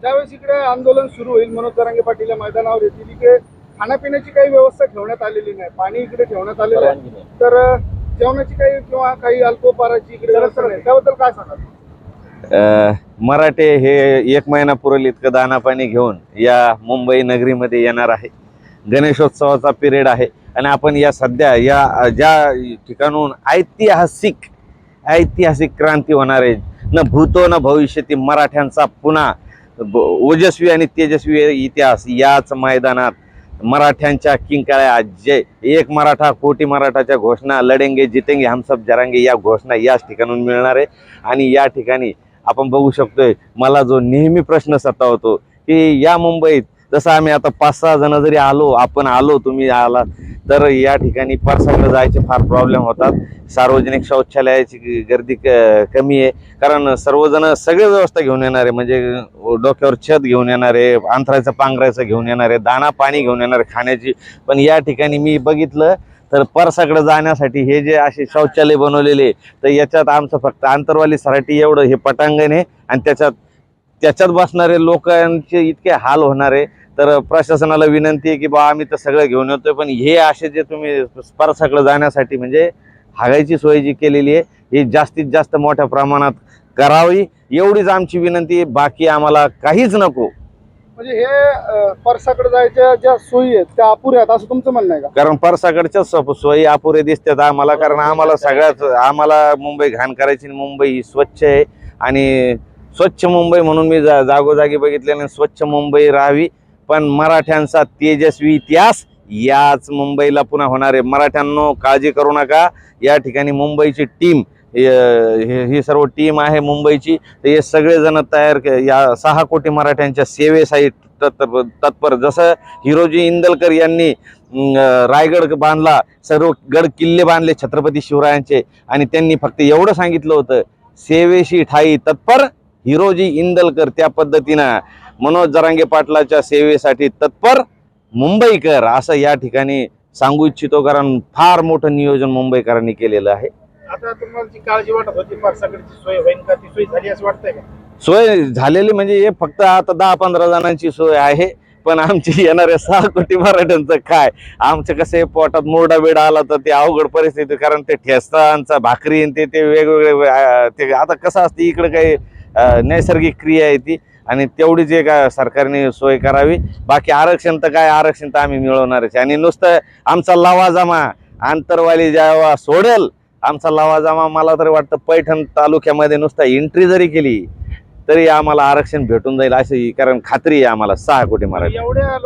ज्यावेळेस इकडे आंदोलन सुरू होईल मनोज जरांगे पाटील या मैदानावर येतील इकडे खाण्यापिण्याची काही व्यवस्था ठेवण्यात आलेली नाही. पाणी इकडे ठेवण्यात आलेलं आहे. तर जेवणाची काही किंवा काही अल्पोपाराची इकडे व्यवस्था नाही. त्याबद्दल काय सांगाल? मराठे हे एक महिना पुरेल इतकं दाना पाणी घेऊन या मुंबई नगरीमध्ये येणार आहे. गणेशोत्सवाचा पिरियड आहे. आणि आपण या सध्या या ज्या ठिकाणून ऐतिहासिक ऐतिहासिक क्रांती होणार आहे न भूतो न भविष्यती मराठ्यांचा पुन्हा ओजस्वी आणि तेजस्वी इतिहास याच मैदानात मराठ्यांच्या किंकाळ्या जे एक मराठा कोटी मराठाच्या घोषणा लढेंगे जितेंगे हमसब जरांगे या घोषणा याच ठिकाणून मिळणार आहे. आणि या ठिकाणी आपण बघू शकतोय मला जो नेहमी प्रश्न सतावतो की या मुंबईत जसं आम्ही आता पाच सहा जण जरी आलो आपण आलो तुम्ही आला तर या ठिकाणी परसाकडे जायचे फार प्रॉब्लेम होतात. सार्वजनिक शौचालयाची गर्दी क- कमी आहे. कारण सर्वजण सगळे व्यवस्था घेऊन येणार आहे म्हणजे डोक्यावर छत घेऊन येणार आहे अंथरायचं पांघरायचं घेऊन येणार आहे दाना पाणी घेऊन येणार आहे खाण्याची. पण या ठिकाणी मी बघितलं तर परसाकडे जाण्यासाठी हे जे असे शौचालय बनवलेले तर याच्यात आमचं फक्त आंतरवाली सराठी एवढं हे पटांगण आहे. आणि त्याच्यात त्याच्यात बसणारे लोकांचे इतके हाल होणारे तर प्रशासनाला विनंती आहे की बा आम्ही तर सगळं घेऊन येतोय पण हे असे जे तुम्ही परसाकडे जाण्यासाठी म्हणजे हागायची सोय जी केलेली आहे ही जास्तीत जास्त मोठ्या प्रमाणात करावी. एवढीच आमची विनंती आहे बाकी आम्हाला काहीच नको. म्हणजे हे परसाकडे जायच्या ज्या सोयी आहेत त्या अपुऱ्या आहेत असं तुमचं म्हणणं आहे का? कारण परसाकडच्या सोयी अपुरे दिसतात आम्हाला कारण आम्हाला सगळ्यात आम्हाला मुंबई घाण करायची आणि मुंबई ही स्वच्छ आहे. आणि स्वच्छ मुंबई म्हणून मी जा जागोजागी बघितल्याने स्वच्छ मुंबई राहावी. पण मराठ्यांचा तेजस्वी इतिहास याच मुंबईला पुन्हा होणार आहे. मराठ्यांनो काळजी करू नका. या ठिकाणी मुंबईची टीम ही सर्व टीम आहे मुंबईची. तर हे सगळेजण तयार के- या सहा कोटी मराठ्यांच्या सेवेसाठी तत्पर तत्पर. जसं हिरोजी इंदलकर यांनी रायगड बांधला सर्व गड किल्ले बांधले छत्रपती शिवरायांचे. आणि त्यांनी फक्त एवढं सांगितलं होतं सेवेशी ठाई तत्पर हिरोजी इंदलकर त्या पद्धतीनं मनोज जरांगे पाटलाच्या सेवेसाठी तत्पर मुंबईकर असं या ठिकाणी सांगू इच्छितो कारण फार मोठं नियोजन मुंबईकरांनी केलेलं आहे. आता तुम्हाला जी काळजी वाटत होती परसाकडची सोय होईल का? ती सोय झाली असं वाटतंय का? सोय झालेली म्हणजे हे फक्त आता दहा पंधरा जणांची सोय आहे पण आमची येणाऱ्या सहा कोटी मराठ्यांचं काय? आमचं कसं पोटात मोरडा बेडा आला तर ते अवघड परिस्थिती कारण ते ठेस्तांचा भाकरी ते ते वेगवेगळे ते आता कसं असतं इकडे काही नैसर्गिक क्रिया आहे ती. आणि तेवढीच एक का सरकारने सोय करावी. बाकी आरक्षण तर काय आरक्षण तर आम्ही मिळवणारच आणि नुसतं आमचा लवाजमा आंतरवाली जेव्हा सोडेल आमचा लवाजमा मला तरी वाटतं पैठण तालुक्यामध्ये नुसता एंट्री जरी केली तरी आम्हाला आरक्षण भेटून जाईल अशी कारण खात्री आहे आम्हाला. सहा कोटी मराठी एवढ्या